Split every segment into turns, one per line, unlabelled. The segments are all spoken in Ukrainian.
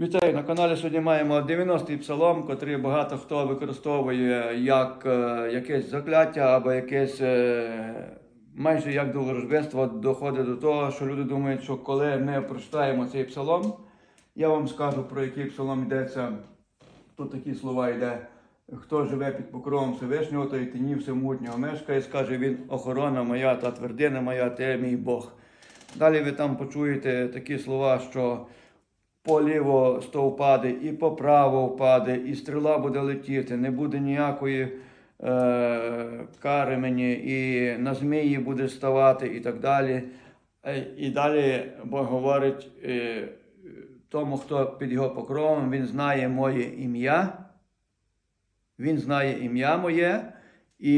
Вітаю на каналі. Сьогодні маємо 90-й псалом, котрий багато хто використовує як е, якесь закляття або якесь е, майже як до ворожбиства доходить до того, що люди думають, що коли ми прочитаємо цей псалом, я вам скажу про який псалом йдеться. Тут такі слова йде. Хто живе під покровом Всевишнього, той тіні всемутнього мешкає, скаже він, охорона моя та твердина моя, ти мій Бог. Далі ви там почуєте такі слова, що поліво сто впаде, і поправо впаде, і стріла буде летіти, не буде ніякої е, кари мені, і на змії буде ставати, і так далі. Е, І далі Бог говорить е, тому, хто під його покровом, він знає моє ім'я. Він знає ім'я моє, і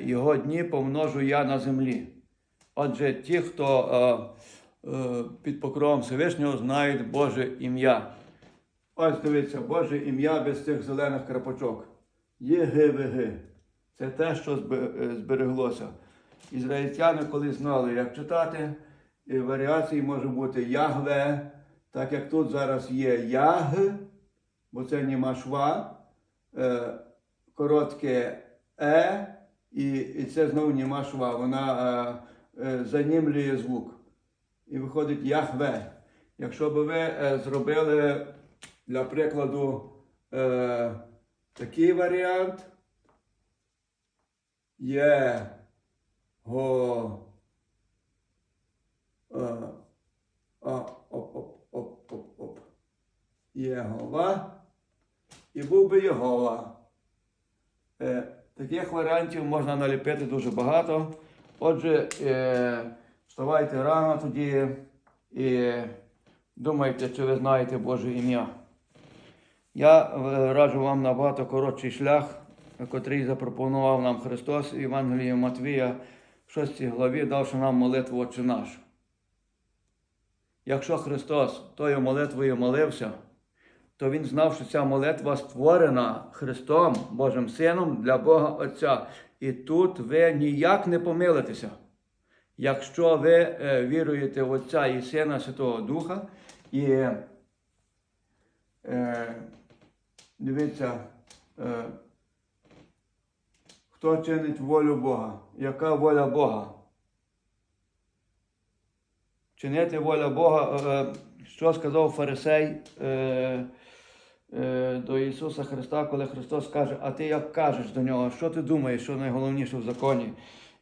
його дні помножу я на землі. Отже, ті, хто е, під покровом Всевишнього знають Боже ім'я. Ось дивіться, Боже ім'я без цих зелених крапочок. ЄГВГ. Це те, що е, збереглося. Ізраїльтяни, коли знали, як читати, і варіації може бути Ягве, так як тут зараз є Яг, бо це німа шва, е, коротке Е, і, це знову німа шва. Вона е, е, занімлює звук. І виходить Яхве. Якщо б ви е, зробили, для прикладу, е, такий варіант, є го. Е. Єгова. І був би Єгова. Таких варіантів можна наліпити дуже багато. Отже, вставайте рано тоді і думайте, чи ви знаєте Боже ім'я. Я е, раджу вам набагато коротший шлях, котрий запропонував нам Христос в Євангелії Матвія в 6 главі, давши нам молитву Отче наш. Якщо Христос тою молитвою молився, то Він знав, що ця молитва створена Христом, Божим Сином для Бога Отця. І тут ви ніяк не помилитеся. Якщо ви е, віруєте в Отця і Сина Святого Духа, і е, дивіться, е, хто чинить волю Бога? Яка воля Бога? Чинити воля Бога, е, що сказав фарисей е, е, до Ісуса Христа, коли Христос каже, а ти як кажеш до нього, що ти думаєш, що найголовніше в законі?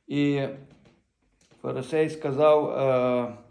І фарисей сказав, е,